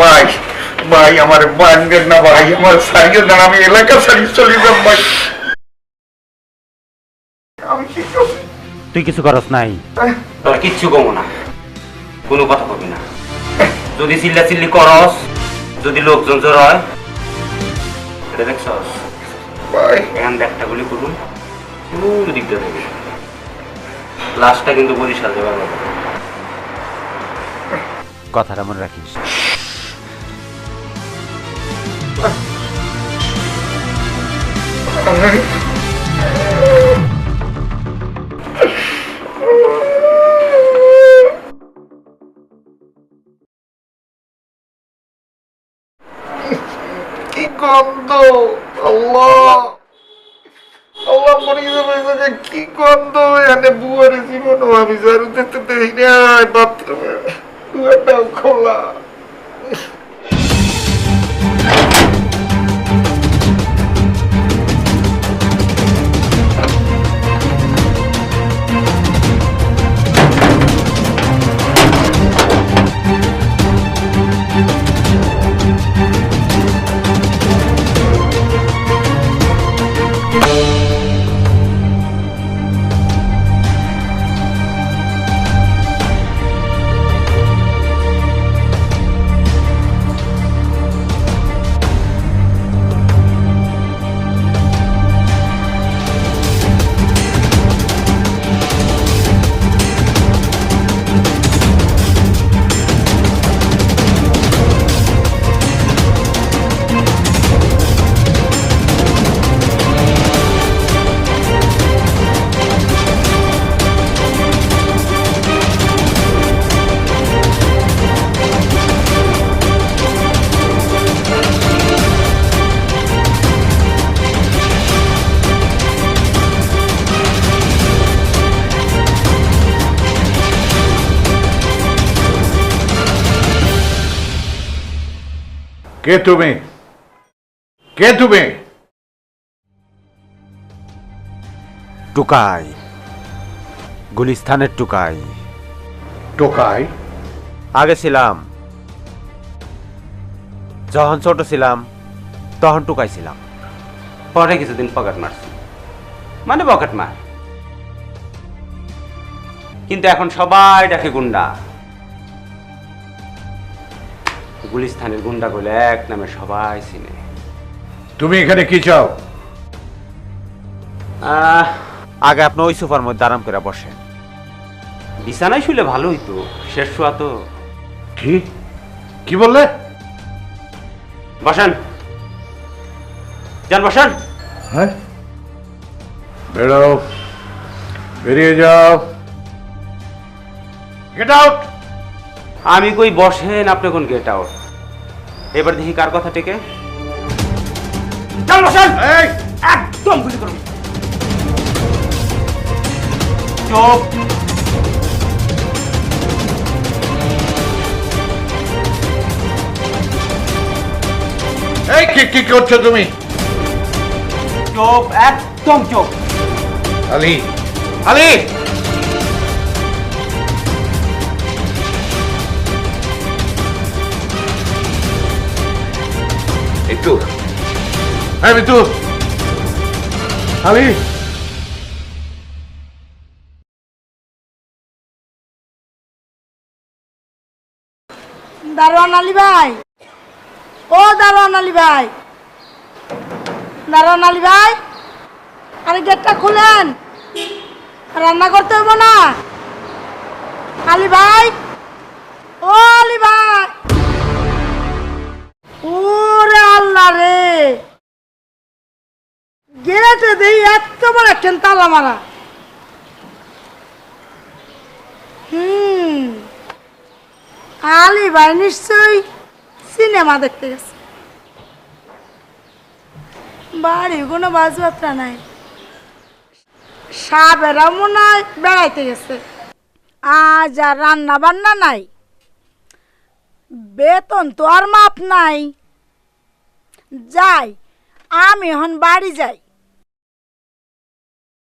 ভাই ভাই আমার বান্ধেন না ভাই আমার সারিয়ে দেন আমি এলাকা সারিয়ে চলে যাব ভাই। আমি তুই কিছু করস নাই। তোর কিচ্ছু কমো না। কোনো কথা কবি না। যদি চিল্লা চিল্লি করস যদি লোকজন জোর হয় এটা দেখছস? ভাই। এখান একটা গুলি করুন পুরো দিকটা থেকে লাশটা কিন্তু বরিশাল যাবার কথা কথাটা মনে রাখিস। কি গন্ধ? আল্লাহ। আল্লাহ মরে যাবে কি গন্ধ? এখানে বুয়ারে জীবন আমি জারু দেখতে দেই না বাথরুমে। খোলা। কে তুমি? কে তুমি? টুকাই। গুলিস্তানের টুকাই। টোকাই? আগে ছিলাম। যখন ছোট ছিলাম তখন টুকাই ছিলাম। পরে কিছুদিন পকেট মারছি মানে পকেট মার। কিন্তু এখন সবাই ডাকে গুন্ডা। গুলিস্তানের গুন্ডা বলে এক নামে সবাই চিনে। তুমি এখানে কি চাও? আহ, আগে আপনি ওই সোফার মধ্যে আরাম করে বসেন। বিছানায় শুলে ভালো হইতো শেষ শোয়া তো। কি? কি বললে? বসেন। যান বসেন। হ্যাঁ? বেরো বেরিয়ে যাও। গেট আউট আমি কই বসেন আপনি কোন গেট আউট এবার দেখি কার কথা টেকে। বসেন? এই! একদম গুলি করুন। চুপ। এই কি কি করছ তুমি? চুপ একদম চুপ। আলি। আলি! হ্যাঁ মিতু। আলি দারোয়ান আলী ভাই। ও দারোয়ান আলী ভাই। দারোয়ান আলী ভাই, আরে গেটটা খুলেন। রান্না করতে হইব না। আলী ভাই, ও আলী ভাই। এত বড় একখান তালা মারা? হুম। আলী ভাই নিশ্চয়ই সিনেমা দেখতে গেছে। বাড়ি কোনো বাজবাত্রা নাই। সাবেরা মনে হয় বেড়াইতে গেছে। আজ আর রান্না বান্না নাই। বেতন তো আর মাপ নাই। যাই, আমি এখন বাড়ি যাই।